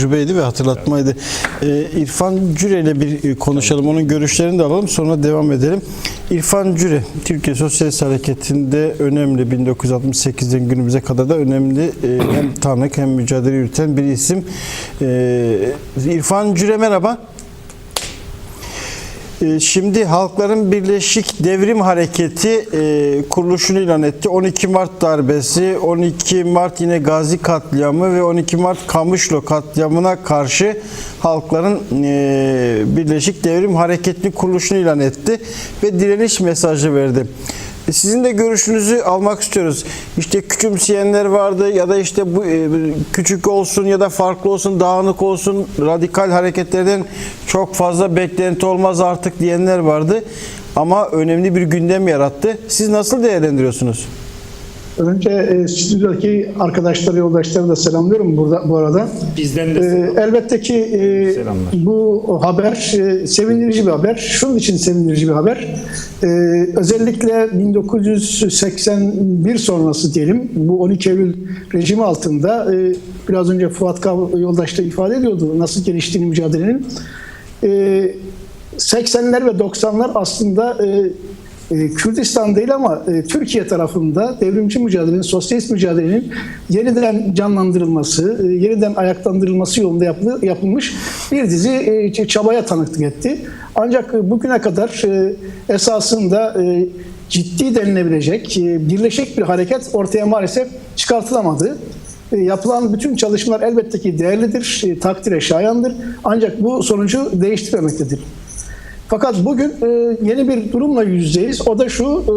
tecrübeydi ve hatırlatmaydı. Ee, İrfan Cüre ile bir e, konuşalım. Onun görüşlerini de alalım. Sonra devam edelim. İrfan Cüre, Türkiye Sosyalist Hareketi'nde önemli 1968'den günümüze kadar da önemli e, hem tanık hem mücadele yürüten bir isim. Ee, İrfan Cüre merhaba. Ee, Şimdi Halkların Birleşik Devrim Hareketi e, kuruluşunu ilan etti. 12 Mart darbesi, 12 Mart yine Gazi katliamı ve 12 Mart Kamışlo katliamına karşı Halkların e, Birleşik Devrim Hareketi'nin kuruluşunu ilan etti ve direniş mesajı verdi. Sizin de görüşünüzü almak istiyoruz. İşte küçümseyenler vardı ya da işte bu e, küçük olsun ya da farklı olsun, dağınık olsun, radikal hareketlerden çok fazla beklenti olmaz artık diyenler vardı. Ama önemli bir gündem yarattı. Siz nasıl değerlendiriyorsunuz? Önce e, stüdyodaki arkadaşları, yoldaşları da selamlıyorum burada bu arada. Bizden de E, elbette ki e, Selamlar. bu haber e, sevindirici bir haber. Şunun için sevindirici bir haber. E, özellikle 1981 sonrası diyelim, bu 12 Eylül rejimi altında e, biraz önce Fuat Kav yoldaş da ifade ediyordu nasıl geliştiğini mücadelenin. E, 80'ler ve 90'lar aslında e, e, Kürdistan değil ama e, Türkiye tarafında devrimci mücadelenin, sosyalist mücadelenin yeniden canlandırılması, e, yeniden ayaklandırılması yolunda yapılmış bir dizi e, çabaya tanıklık etti. Ancak bugüne kadar esasında ciddi denilebilecek, birleşik bir hareket ortaya maalesef çıkartılamadı. Yapılan bütün çalışmalar elbette ki değerlidir, takdire şayandır. Ancak bu sonucu değiştirmemektedir. Fakat bugün e, yeni bir durumla yüzdeyiz. O da şu, e,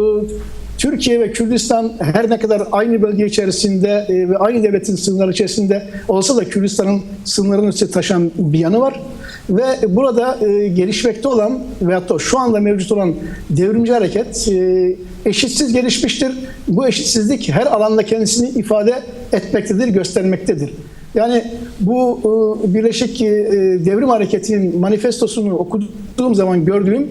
Türkiye ve Kürdistan her ne kadar aynı bölge içerisinde e, ve aynı devletin sınırları içerisinde olsa da Kürdistan'ın sınırının üstüne taşan bir yanı var. Ve burada e, gelişmekte olan veyahut da şu anda mevcut olan devrimci hareket e, eşitsiz gelişmiştir. Bu eşitsizlik her alanda kendisini ifade etmektedir, göstermektedir. Yani bu e, Birleşik e, Devrim Hareketi'nin manifestosunu okuduğum zaman gördüğüm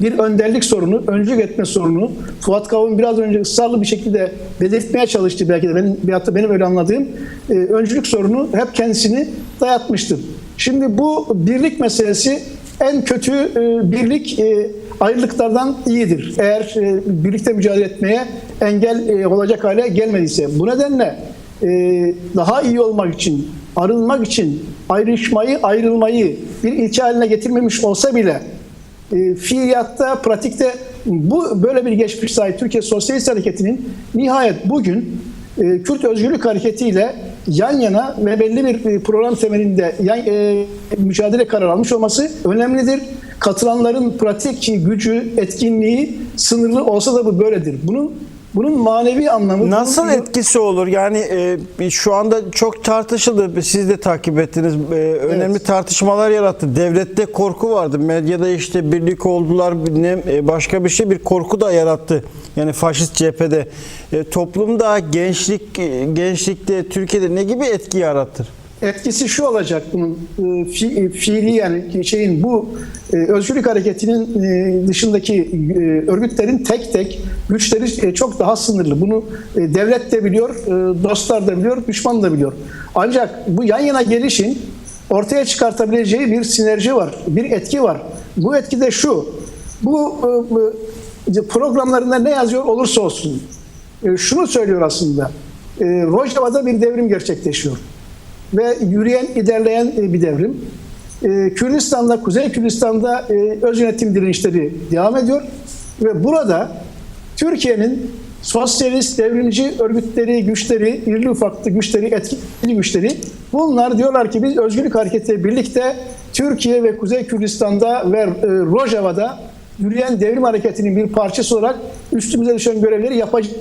bir önderlik sorunu, öncülük etme sorunu, Fuat Kavun biraz önce ısrarlı bir şekilde belirtmeye çalıştı belki de benim, da benim öyle anladığım e, öncülük sorunu hep kendisini dayatmıştır. Şimdi bu birlik meselesi en kötü e, birlik e, ayrılıklardan iyidir. Eğer e, birlikte mücadele etmeye engel e, olacak hale gelmediyse. Bu nedenle e, daha iyi olmak için, arınmak için ayrışmayı, ayrılmayı bir ilke haline getirmemiş olsa bile e, fiiliyatta, pratikte bu böyle bir geçmiş sahip Türkiye Sosyalist Hareketi'nin nihayet bugün e, Kürt Özgürlük Hareketi ile yan yana ve belli bir program temelinde yan, e, mücadele kararı almış olması önemlidir. Katılanların pratik gücü, etkinliği sınırlı olsa da bu böyledir. Bunun bunun manevi anlamı Nasıl bunun- etkisi olur? Yani e, şu anda çok tartışıldı. Siz de takip ettiniz. E, önemli Evet. tartışmalar yarattı. Devlette korku vardı. Medyada işte birlik oldular. Ne, e, başka bir şey bir korku da yarattı. Yani faşist cephede. E, toplumda gençlik e, gençlikte Türkiye'de ne gibi etki yarattır? Etkisi şu olacak bunun e, fi, e, fiili yani şeyin bu e, özgürlük hareketinin dışındaki örgütlerin tek tek güçleri çok daha sınırlı. Bunu devlet de biliyor, dostlar da biliyor, düşman da biliyor. Ancak bu yan yana gelişin ortaya çıkartabileceği bir sinerji var, bir etki var. Bu etki de şu. Bu programlarında ne yazıyor olursa olsun şunu söylüyor aslında. Rojava'da bir devrim gerçekleşiyor ve yürüyen, ilerleyen e, bir devrim. E, Kürdistan'da, Kuzey Kürdistan'da e, öz yönetim direnişleri devam ediyor ve burada Türkiye'nin sosyalist, devrimci örgütleri, güçleri, irili ufaklı güçleri, etkili güçleri bunlar diyorlar ki biz özgürlük hareketi birlikte Türkiye ve Kuzey Kürdistan'da ve Rojava'da yürüyen devrim hareketinin bir parçası olarak üstümüze düşen görevleri yapacak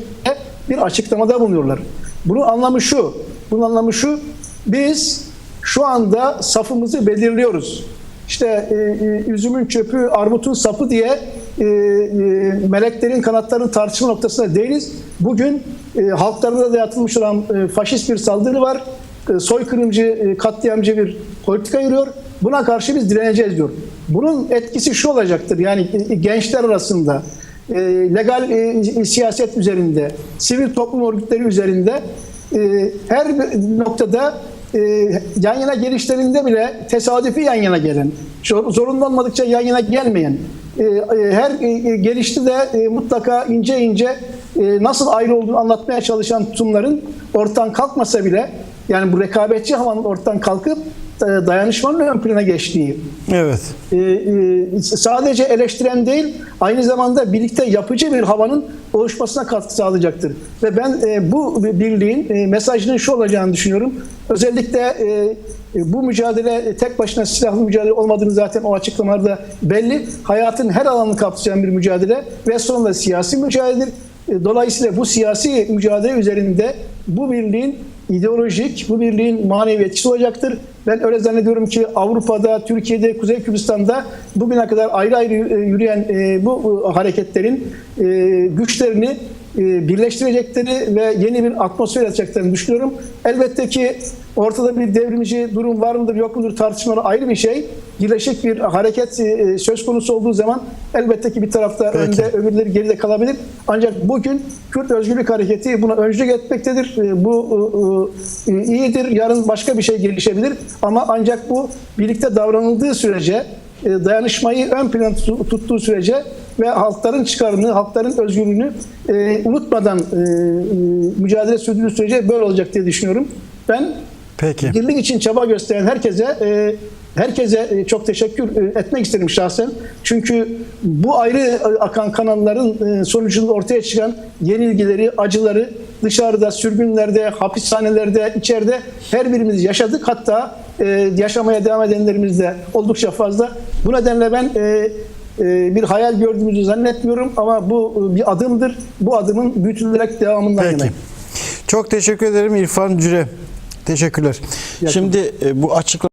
bir açıklamada bulunuyorlar. Bunun anlamı şu, bunun anlamı şu, biz şu anda safımızı belirliyoruz. İşte e, e, üzümün çöpü, armutun sapı diye e, e, meleklerin kanatlarının tartışma noktasında değiliz. Bugün e, halklarına dayatılmış olan e, faşist bir saldırı var. E, soykırımcı, e, katliamcı bir politika yürüyor. Buna karşı biz direneceğiz diyor. Bunun etkisi şu olacaktır. Yani e, gençler arasında, e, legal e, siyaset üzerinde, sivil toplum örgütleri üzerinde e, her noktada e, yan yana gelişlerinde bile tesadüfi yan yana gelen, zor- zorunlu olmadıkça yan yana gelmeyen, e, e, her e, e, gelişti de e, mutlaka ince ince e, nasıl ayrı olduğunu anlatmaya çalışan tutumların ortadan kalkmasa bile yani bu rekabetçi havanın ortadan kalkıp dayanışmanın ön plana geçtiği, Evet. e, e, sadece eleştiren değil, aynı zamanda birlikte yapıcı bir havanın oluşmasına katkı sağlayacaktır. Ve ben e, bu birliğin e, mesajının şu olacağını düşünüyorum. Özellikle e, e, bu mücadele tek başına silahlı mücadele olmadığını zaten o açıklamalarda belli. Hayatın her alanını kapsayan bir mücadele ve sonunda siyasi mücadeledir. E, Dolayısıyla bu siyasi mücadele üzerinde bu birliğin ideolojik, bu birliğin manevi etkisi olacaktır. Ben öyle zannediyorum ki Avrupa'da, Türkiye'de, Kuzey Kıbrıs'ta bugüne kadar ayrı ayrı e, yürüyen e, bu hareketlerin e, güçlerini birleştirecekleri ve yeni bir atmosfer yaratacaklarını düşünüyorum. Elbette ki ortada bir devrimci durum var mıdır yok mudur tartışmaları ayrı bir şey. Birleşik bir hareket e, söz konusu olduğu zaman elbette ki bir tarafta Peki. önde öbürleri geride kalabilir. Ancak bugün Kürt Özgürlük Hareketi buna öncülük etmektedir. E, Bu e, e, iyidir. Yarın başka bir şey gelişebilir. Ama ancak bu birlikte davranıldığı sürece e, dayanışmayı ön plana tuttuğu sürece ve halkların çıkarını, halkların özgürlüğünü e, unutmadan e, e, mücadele sürdüğü sürece böyle olacak diye düşünüyorum. Ben Peki. birlik için çaba gösteren herkese e, herkese e, çok teşekkür e, etmek isterim şahsen. Çünkü bu ayrı akan kanalların sonucunda ortaya çıkan yenilgileri, acıları dışarıda, sürgünlerde, hapishanelerde, içeride her birimiz yaşadık. Hatta yaşamaya devam edenlerimiz de oldukça fazla. Bu nedenle ben bir hayal gördüğümüzü zannetmiyorum ama bu e, bir adımdır. Bu adımın büyütülerek devamından Peki. yanayım. Çok teşekkür ederim İrfan Cüre. Teşekkürler. Şimdi e, bu açıklama